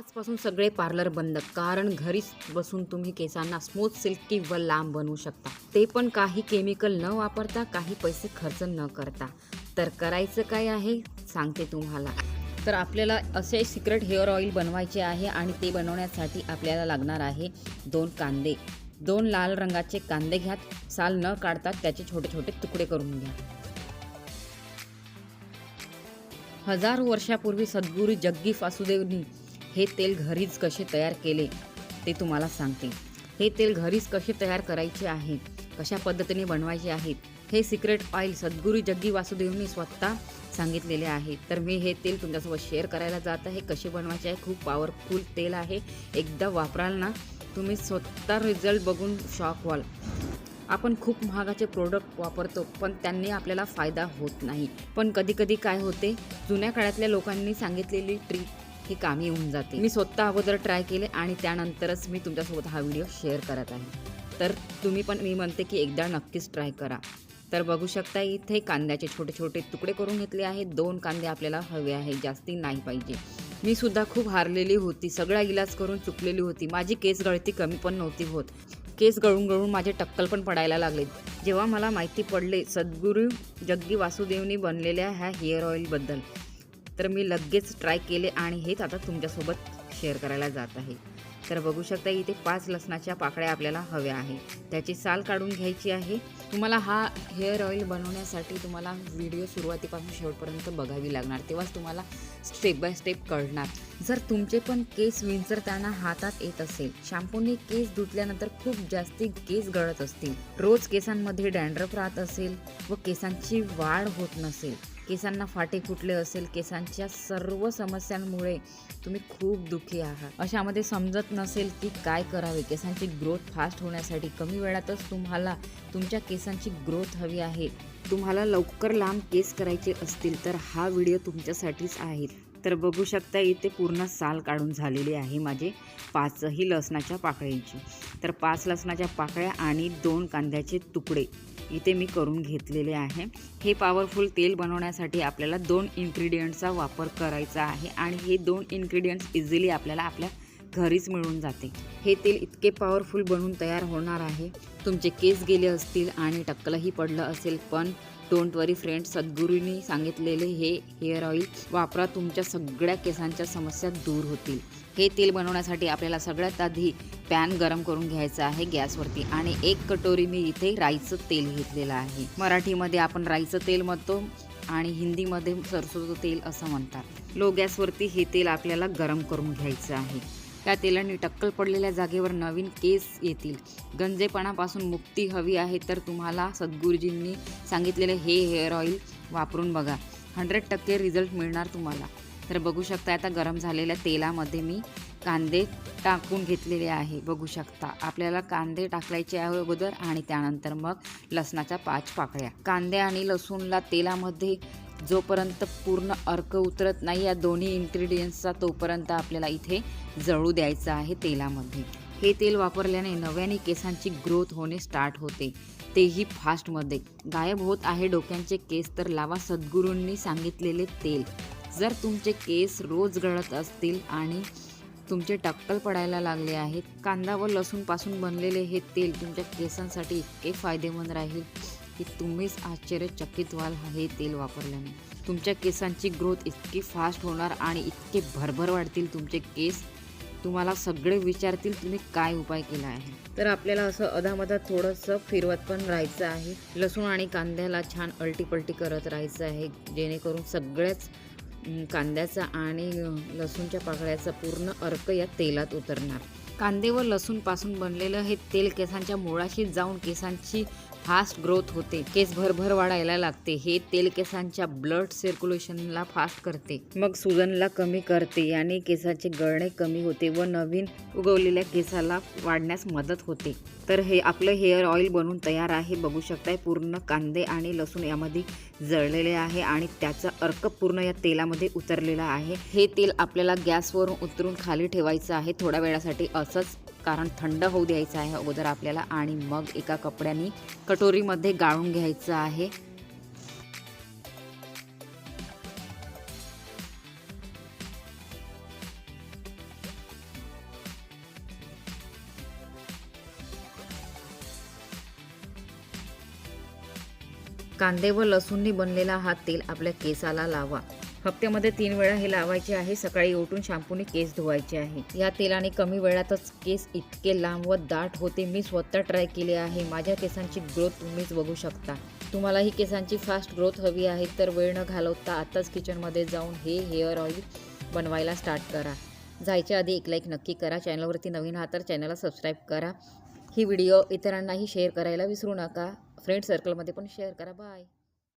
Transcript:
आजपासून सगळे पार्लर बंद कारण घरीच बसून तुम्ही केसांना स्मूथ सिल्क व लांब बनवू शकता. ते पण काही केमिकल न वापरता काही पैसे खर्च न करता. तर करायचं काय आहे? सांगते तुम्हाला. तर आपल्याला असे सिक्रेट हेअर ऑइल बनवायचे आहे आणि ते बनवण्यासाठी आपल्याला लागणार आहे दोन कांदे. दोन लाल रंगाचे कांदे घ्या साल न काढता त्याचे छोटे छोटे तुकडे करून घ्या. हजारो वर्षापूर्वी सद्गुरू जग्गी वासुदेवनी हे तेल घरीच कसे तयार केले ते तुम्हाला सांगते. हे तेल घरीच कसे तयार करायचे आहे कशा पद्धतीने बनवायचे आहेत हे सिक्रेट ऑइल सद्गुरू जग्गी वासुदेवनी स्वतः सांगितलेले आहे. तर मी हे तेल तुमच्यासोबत शेअर करायला जात आहे. कसे बनवायचे आहे? खूप पॉवरफुल तेल आहे. एकदा वापराल ना तुम्ही स्वतः रिझल्ट बघून शॉक व्हाल. आपण खूप महागाचे प्रोडक्ट वापरतो पण त्यांनी आपल्याला फायदा होत नाही. पण कधी कधी काय होते? जुन्या काळातल्या लोकांनी सांगितलेली ट्रीप ही कामी येऊन जाते मी स्वतः अगोदर ट्राय केले आणि त्यानंतरच मी तुमच्यासोबत हा व्हिडिओ शेअर करत आहे. तर तुम्ही पण मी म्हणते की एकदा नक्कीच ट्राय करा. तर बघू शकता इथे कांद्याचे छोटे छोटे तुकडे करून घेतले आहेत. दोन कांदे आपल्याला हवे आहे जास्ती नाही पाहिजे. मी सुद्धा खूप हारलेली होती. सगळा इलाज करून चुकलेली होती. माझी केस गळती कमी पण नव्हती होत. केस गळून गळून माझे टक्कल पण पडायला लागले. जेव्हा मला माहिती पडले सद्गुरू जग्गी वासुदेवनी बनलेल्या ह्या हेअर ऑइलबद्दल तर मी लगेच ट्राय केले आणि हेच आता तुमच्यासोबत शेअर करायला जात आहे. तर बघू शकता इथे पाच लसणाच्या पाकळ्या आपल्याला हव्या आहे त्याची साल काढून घ्यायची आहे. तुम्हाला हा हेअर ऑइल बनवण्यासाठी तुम्हाला व्हिडिओ सुरुवातीपासून शेवटपर्यंत बघावी लागणार. तेव्हाच तुम्हाला स्टेप बाय स्टेप कळणार. जर तुमचे पण केस विंचरताना हातात येत असेल शॅम्पूने केस धुतल्यानंतर खूप जास्ती केस गळत असतील. रोज केसांमध्ये डँड्रफ राहत असेल व केसांची वाढ होत नसेल केसांना फाटे फुटले असेल केसांच्या सर्व समस्यांमुळे तुम्ही खूप दुःखी आहात. अशामध्ये समजत नसेल की काय करावे. केसांची ग्रोथ फास्ट होण्यासाठी कमी वेळातच तुम्हाला तुमच्या केसांची ग्रोथ हवी आहे. तुम्हाला लवकर लांब केस करायचे असतील तर हा व्हिडिओ तुमच्यासाठीच आहे. तर बघू शकता इथे पूर्ण साल काढून झालेली आहे माझे पाचही लसणाच्या पाकळ्यांची. तर पाच लसणाच्या पाकळ्या आणि दोन कांद्याचे तुकडे इथे मी करून घेतलेले आहे. हे पॉवरफुल तेल बनवण्यासाठी आपल्याला दोन इन्ग्रेडियंट्सचा वापर करायचा आहे आणि हे दोन इन्ग्रेडियंट्स इझिली आपल्याला आपल्या घरीच मिळून जाते. हे तेल इतके पॉवरफुल बनून तयार होणार आहे. तुमचे केस गेले असतील आणि टक्कलही पडलं असेल पण डोंट वरी फ्रेंड सद्गुरूंनी सांगितलेले हे हेअर ऑइल वापरा. तुमच्या सगळ्या केसांच्या समस्या दूर होतील. हे तेल बनवण्यासाठी आपल्याला सगळ्यात आधी पॅन गरम करून घ्यायचा आहे गॅसवरती आणि एक कटोरी मी इथे राईचं तेल घेतलेलं आहे. मराठीमध्ये आपण राईचं तेल म्हणतो आणि हिंदीमध्ये सरसोचं तेल असं म्हणतात. लो गॅसवरती हे तेल आपल्याला गरम करून घ्यायचं आहे. त्या तेलाने टक्कल पडलेल्या जागेवर नवीन केस येतील. गंजेपणापासून मुक्ती हवी आहे तर तुम्हाला सद्गुरुजींनी सांगितलेले हे हेअर ऑइल वापरून बघा. हंड्रेड टक्के रिझल्ट मिळणार तुम्हाला. तर बघू शकता आता गरम झालेल्या तेलामध्ये मी कांदे टाकून घेतलेले आहे. बघू शकता आपल्याला कांदे टाकायचे आहे अगोदर आणि त्यानंतर मग लसणाच्या पाच पाकळ्या. कांदे आणि लसूणला तेलामध्ये जोपर्यंत पूर्ण अर्क उतरत नाही या दोन्ही इन्ग्रेडियंट्सचा तोपर्यंत आपल्याला इथे जळू द्यायचं आहे तेलामध्ये. हे तेल वापरल्याने नव्याने केसांची ग्रोथ होणे स्टार्ट होते. तेही फास्टमध्ये गायब होत आहे डोक्यांचे केस तर लावा सद्गुरूंनी सांगितलेले तेल. जर तुमचे केस रोज गळत असतील आणि तुमचे टक्कल पडायला लागले आहेत कांदा व लसूणपासून बनलेले हे तेल तुमच्या केसांसाठी इतके फायदेमंद राहील. की तुम्हीच आश्चर्यचकित व्हाल हे तेल वापरल्याने. तुमच्या केसांची ग्रोथ इतकी फास्ट होणार आणि इतके भरभर वाढतील तुमचे केस. तुम्हाला सगळे विचारतील तुम्ही काय उपाय केला आहे. तर आपल्याला असं अधामधात थोडंसं फिरवत पण राहायचं आहे. लसूण आणि कांद्याला छान अल्टीपल्टी करत राहायचं आहे जेणेकरून सगळ्याच कांद्याचा आणि लसूणच्या पाकळ्याचा पूर्ण अर्क या तेलात उतरणार. कांदे व लसूणपासून बनलेलं हे तेल केसांच्या मुळाशी जाऊन केसांची फास्ट ग्रोथ होते. केस भरभर वाढायला लागते. हे तेल केसांच्या ब्लड सर्क्युलेशनला फास्ट करते. मग सुजनला कमी करते याने केसाचे गळणे कमी होते व नवीन उगवलेल्या केसाला वाढण्यास मदत होते. तर हे आपलं हेअर ऑइल बनून तयार आहे. बघू शकताय पूर्ण कांदे आणि लसूण यामध्ये जळलेले आहे आणि त्याचा अर्क पूर्ण या तेलामध्ये उतरलेला आहे. हे तेल आपल्याला गॅसवरून उतरून खाली ठेवायचं आहे. थोड्या वेळासाठी असंच कारण थंड होऊ द्यायचं आहे अगोदर आपल्याला आणि मग एका कपड्याने कटोरीमध्ये गाळून घ्यायचं आहे. कांदे व लसूणनी बनलेला हा तेल आपल्या केसाला लावा. हप्त्यामध्ये तीन वेळा हे लावायचे आहे. सकाळी उठून शॅम्पूने केस धुवायचे आहे. या तेलाने कमी वेळातच केस इतके लांब व दाट होते. मी स्वतः ट्राय केले आहे. माझ्या केसांची ग्रोथ तुम्हीच बघू शकता. तुम्हालाही केसांची फास्ट ग्रोथ हवी आहे तर वेळ न घालवता आत्ताच किचनमध्ये जाऊन हे हेअर ऑइल बनवायला स्टार्ट करा. जायच्या आधी एक लाईक नक्की करा. चॅनलवरती नवीन आहात तर चॅनलला सबस्क्राईब करा. ही व्हिडिओ इतरांनाही शेअर करायला विसरू नका. फ्रेंड सर्कलमध्ये पण शेअर करा. बाय.